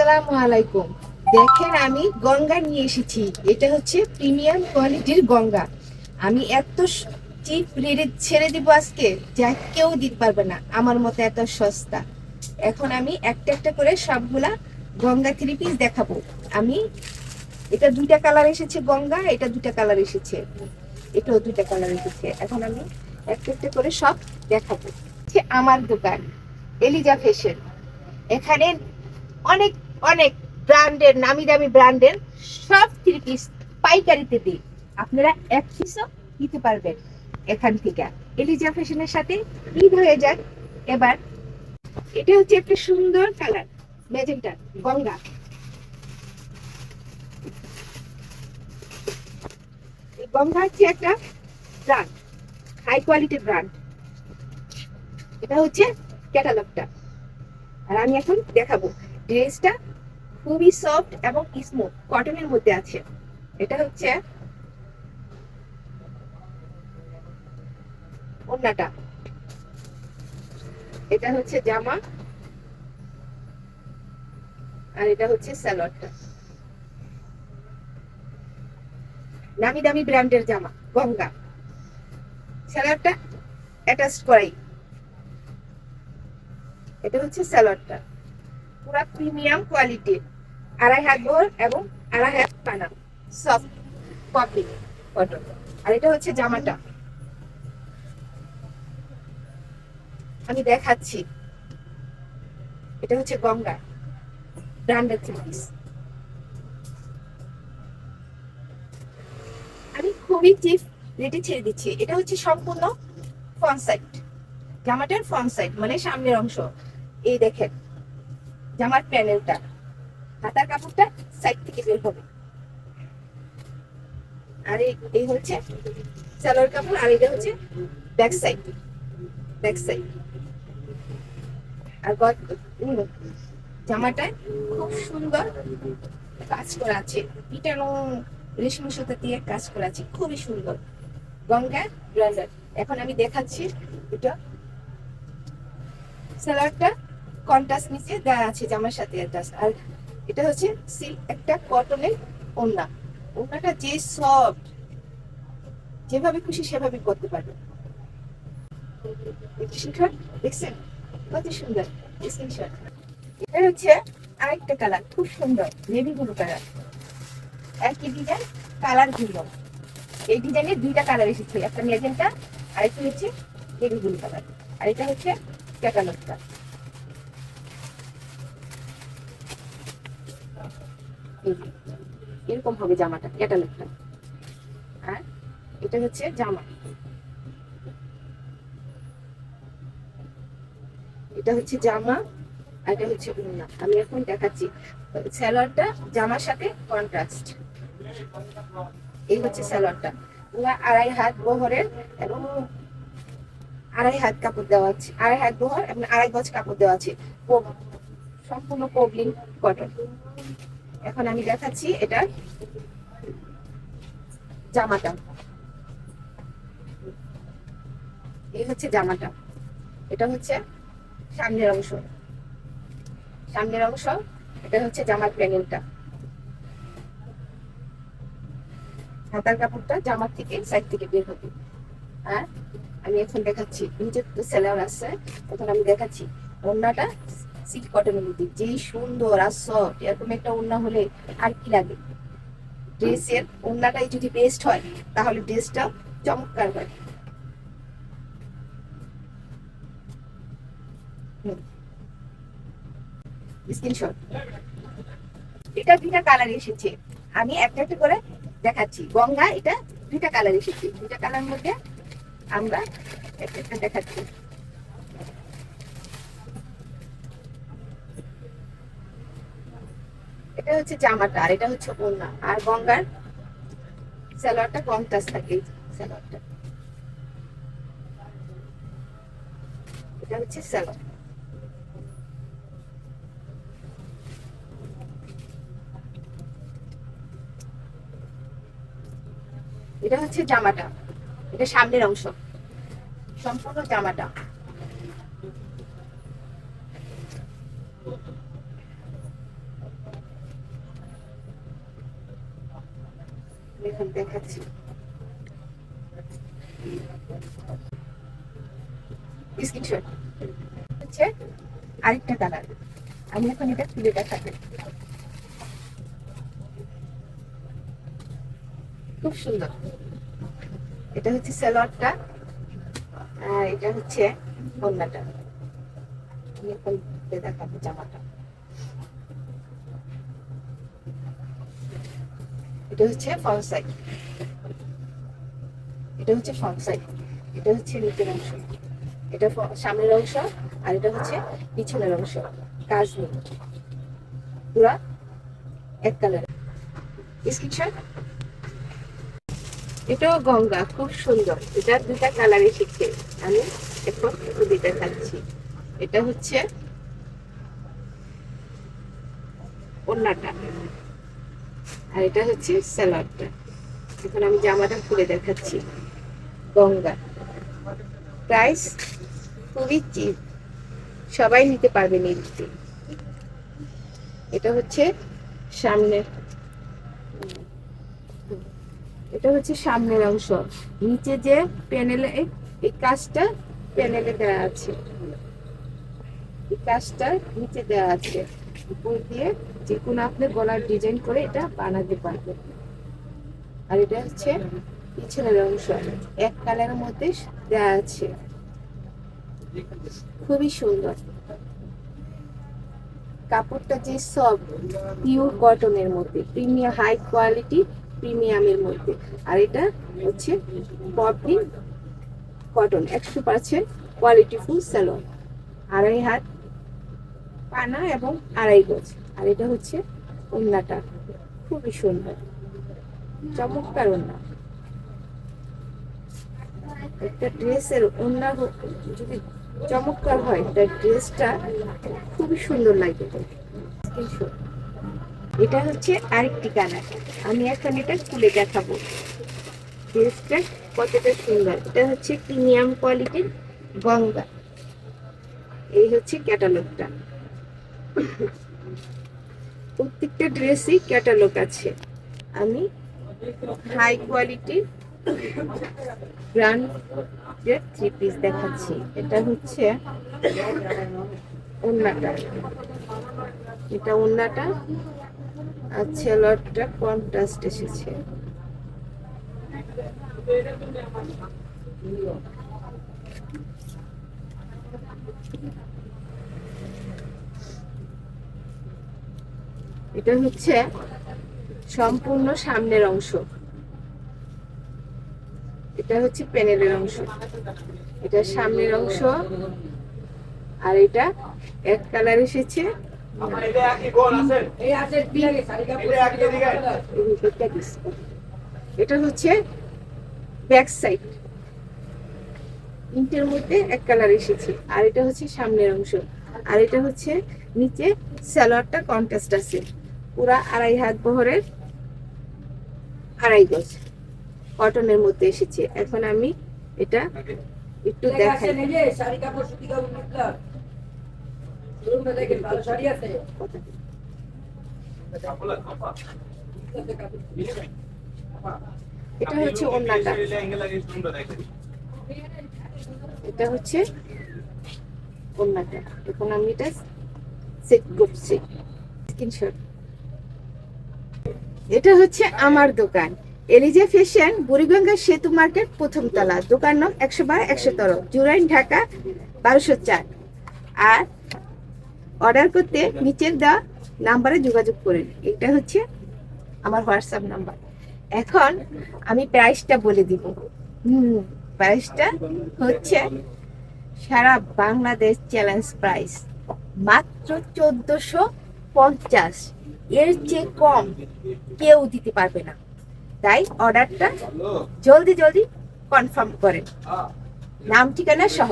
আসসালামু আলাইকুম। দেখেন আমি গঙ্গা নিয়ে এসেছি। এটা হচ্ছে প্রিমিয়াম কোয়ালিটির গঙ্গা। আমি এত চিপ রেটে ছেড়ে দিব আজকে, যা কেউ দিতে পারবে না। আমার মতো এত সস্তা। এখন আমি একটা একটা করে সবগুলা গঙ্গা থ্রি পিস দেখাবো। আমি, এটা দুইটা কালার এসেছে গঙ্গা, এটা দুইটা কালার এসেছে। এটাও দুইটা কালার এসেছে। এখন আমি একটা একটা করে সব দেখাবো। আমার দোকান এলিজা ফ্যাশন এখানে অনেক অনেক ব্র্যান্ডের, নামি দামি ব্র্যান্ডের সব থ্রি পিস পাইকারিতে দিই। আপনারা এক পিসও নিতে পারবেন এখান থেকে। এলিজা ফ্যাশনের সাথে ঈদ হয়ে যাক। এবার এটা হচ্ছে একটা সুন্দর কালার, ম্যাজেন্টা, গঙ্গা। গঙ্গা হচ্ছে একটা ব্র্যান্ড হাই কোয়ালিটির ব্র্যান্ড এটা হচ্ছে ক্যাটালগটা আর আমি এখন দেখাবো। ড্রেসটা খুবই সফট এবং স্মুথ কটনের মধ্যে আছে। এটা হচ্ছে ওন্নাটা এটা হচ্ছে জামা আর এটা হচ্ছে স্যালোয়ারটা। নামি দামি ব্র্যান্ডের জামা গঙ্গা স্যালোয়ারটা অ্যাটাচ করাই। এটা হচ্ছে স্যালোয়ারটা। পুরা প্রিমিয়াম কোয়ালিটির আড়াই হাত বহর এবং আড়াই হাত পানা সফট কপি কটন আর এটা হচ্ছে জামাটা। আমি দেখাচ্ছি। এটা হচ্ছে গঙ্গা ব্র্যান্ডেড পিস আমি খুবই চিপ রেটে ছেড়ে দিচ্ছি। এটা হচ্ছে সম্পূর্ণ ফ্রন্ট সাইড জামাটার ফ্রন্ট সাইড মানে সামনের অংশ। এই দেখেন। জামার প্যানেলটা, হাতার কাপড়টা সাইড থেকে বের হবে। আর এই হচ্ছে সালোয়ার কাপড়, আর এটা হচ্ছে ব্যাক সাইড ব্যাক সাইড আর জামাটায় খুব সুন্দর কাজ করা আছে। পিটানো রেশমি সুতা দিয়ে কাজ করা আছে, খুবই সুন্দর। গঙ্গা ব্রান্ডার এখন আমি দেখাচ্ছি এটা সালোয়ারটা। কন্ট্রাস্ট নিচে দেওয়া আছে জামার সাথে অ্যাটাচ আর এটা হচ্ছে সিল্ক একটা কটনের ওড়না। ওড়নাটা যে সফট যেভাবে খুশি সেভাবে করতে পারবে। দেখছেন? কত সুন্দর স্ক্রিনশট এটা হচ্ছে আরেকটা কালার খুব সুন্দর নেভি ব্লু কালার একই ডিজাইন কালারগুলো এই ডিজাইনের দুইটা কালার এসেছে। একটা মেজেন্টা আর একটা হচ্ছে নেভি ব্লু কালার আর এটা হচ্ছে ক্যাটালগটা এরকম হবে জামাটা ক্যাটালগটা আর এটা হচ্ছে জামা। এটা হচ্ছে জামা, আর এটা হচ্ছে ওড়না। আমি এখন দেখাচ্ছি স্যালোয়ারটা জামার সাথে কন্ট্রাস্ট এই হচ্ছে স্যালোয়ারটা পুরা আড়াই হাত বহরের এবং আড়াই হাত কাপড় দেওয়া আছে। আড়াই হাত বহর এবং আড়াই গজ কাপড় দেওয়া আছে। সম্পূর্ণ কোবলিন কটন। এখন আমি দেখাচ্ছি এটা জামাটা। এই হচ্ছে জামাটা। এটা হচ্ছে সামনের অংশ। সামনের অংশ, এটা হচ্ছে জামার প্যানেলটা। হাতার কাপড়টা জামার থেকে সাইড থেকে বের হবে। আর আমি এখন দেখাচ্ছি নিচে তো সেলার আছে তখন আমি দেখাচ্ছি, ওড়নাটা সিল্ক কটনের মধ্যে, যেই সুন্দর আর সফট এরকম একটা ওড়না হলে আর কি লাগে? ড্রেসের ওড়নাটাই যদি বেস্ট হয়, তাহলে ড্রেসটা চমৎকার হয়। স্ক্রিনশট এটা দুইটা কালার এসেছে। আমি একটা একটা করে দেখাচ্ছি। গঙ্গা, এটা দুইটা কালার এসেছে। দুইটা কালার মধ্যে আমরা একটা একটা দেখাচ্ছি। এটা হচ্ছে জামাটা, আর এটা হচ্ছে ওড়না। আর গঙ্গার সালোয়ারটা কন্ট্রাস্ট থাকে এই সালোয়ারটা। এটা হচ্ছে সালোয়ার। এটা হচ্ছে জামাটা, এটা সামনের অংশ। সম্পূর্ণ জামাটা। এখন দেখাচ্ছি। হচ্ছে আরেকটা কালার আমি এখন এটা দেখাবো। খুব সুন্দর। এটা হচ্ছে সালোয়ারটা আর এটা হচ্ছে ওড়নাটা আমি এখন দেখাবো জামাটা। এটা হচ্ছে ফ্রন্ট সাইড এটা হচ্ছে ফ্রন্ট সাইড এটা হচ্ছে নিচের অংশ। এটা সামনের অংশ আর এটা হচ্ছে পিছনের অংশ। কাজ নেই। পুরা এক কালার স্ক্রিনশট এটাও গঙ্গা, খুব সুন্দর। এটা দুটা কালার এসেছে আমি এখন দুটা খাচ্ছি। এটা হচ্ছে ওড়নাটা। আর এটা হচ্ছে স্যালাডটা। এখন আমি জামাটা খুলে দেখাচ্ছি। গঙ্গা। প্রাইস খুবই চিপ। সবাই নিতে পারবে নিতে এটা হচ্ছে সামনের এটা হচ্ছে সামনের অংশ। নিচে যে প্যানেলে এই কাজটা প্যানেলে দেওয়া আছে। এই কাজটা নিচে দেওয়া আছে। উপর দিয়ে যে কোনো আপনি গলার ডিজাইন করে এটা বানাতে পারবেন। আর এটা হচ্ছে পিছনের অংশ। এক কালারের মধ্যে দেওয়া আছে। খুবই সুন্দর। কাপড়টা যে সব পিওর কটনের মধ্যে প্রিমিয়াম হাই কোয়ালিটি প্রিমিয়ামের মধ্যে। আর এটা হচ্ছে পপলি কটন একশো পার্সেন্ট কোয়ালিটি ফুল স্যালোন আড়াই হাত পানা এবং আড়াই গজ। আর এটা হচ্ছে ওন্নাটা। খুবই সুন্দর। চমৎকার ওন্না। একটা ড্রেসের ওন্না যদি চমৎকার হয়, তার ড্রেসটা খুবই সুন্দর লাগে। এটা হচ্ছে আরেকটি কালার। আমি এখন এটা খুলে দেখাবো। ড্রেসটা কতটা সুন্দর। এটা হচ্ছে প্রিমিয়াম কোয়ালিটির গঙ্গা। এই হচ্ছে ক্যাটালগটা। প্রত্যেকটা ড্রেসই ক্যাটালগ আছে। আমি হাই কোয়ালিটির ব্র্যান্ডের থ্রি পিস দেখাচ্ছি। এটা হচ্ছে ওন্নাটা এটা ওন্নাটা আর ছেলরটা কন্ট্রাস্ট এসেছে। এটা হচ্ছে সম্পূর্ণ সামনের অংশ। এটা হচ্ছে প্যানেলের অংশ। এটা সামনের অংশ, আর এটা এক কালার এসেছে। এটা হচ্ছে ব্যাক সাইড। ইন্টের মধ্যে এক কালার এসেছে, আর এটা হচ্ছে সামনের অংশ। আর এটা হচ্ছে নিচে স্যালোয়ারটা কন্ট্রাস্ট আছে। পুরা আড়াই হাত বহরের আড়াই গজ কটনের মধ্যে এসেছে। এখন আমি এটা একটু দেখাই। এটা হচ্ছে ওন্নাটা এটা হচ্ছে ওন্নাটা এখন আমি এটা সেট করছি। স্ক্রিনশট। এটা হচ্ছে আমার দোকান। এলিজা ফ্যাশন, বুড়িগঙ্গা সেতু মার্কেট, প্রথম তলা। দোকান নং একশো বারো, একশো তেরো। জুরাইন, ঢাকা, বারোশো চার। আর অর্ডার করতে নিচের দেওয়া নাম্বারে যোগাযোগ করেন। এটা হচ্ছে আমার হোয়াটসঅ্যাপ নাম্বার। এখন আমি প্রাইসটা বলে দিব। হুম, প্রাইসটা হচ্ছে সারা বাংলাদেশ চ্যালেঞ্জ প্রাইস। মাত্র চোদ্দশো পঞ্চাশ। এর চেয়ে কম কেউ দিতে পারবে না। তাই অর্ডারটা জলদি জলদি কনফার্ম করেন। নাম ঠিকানা সহ।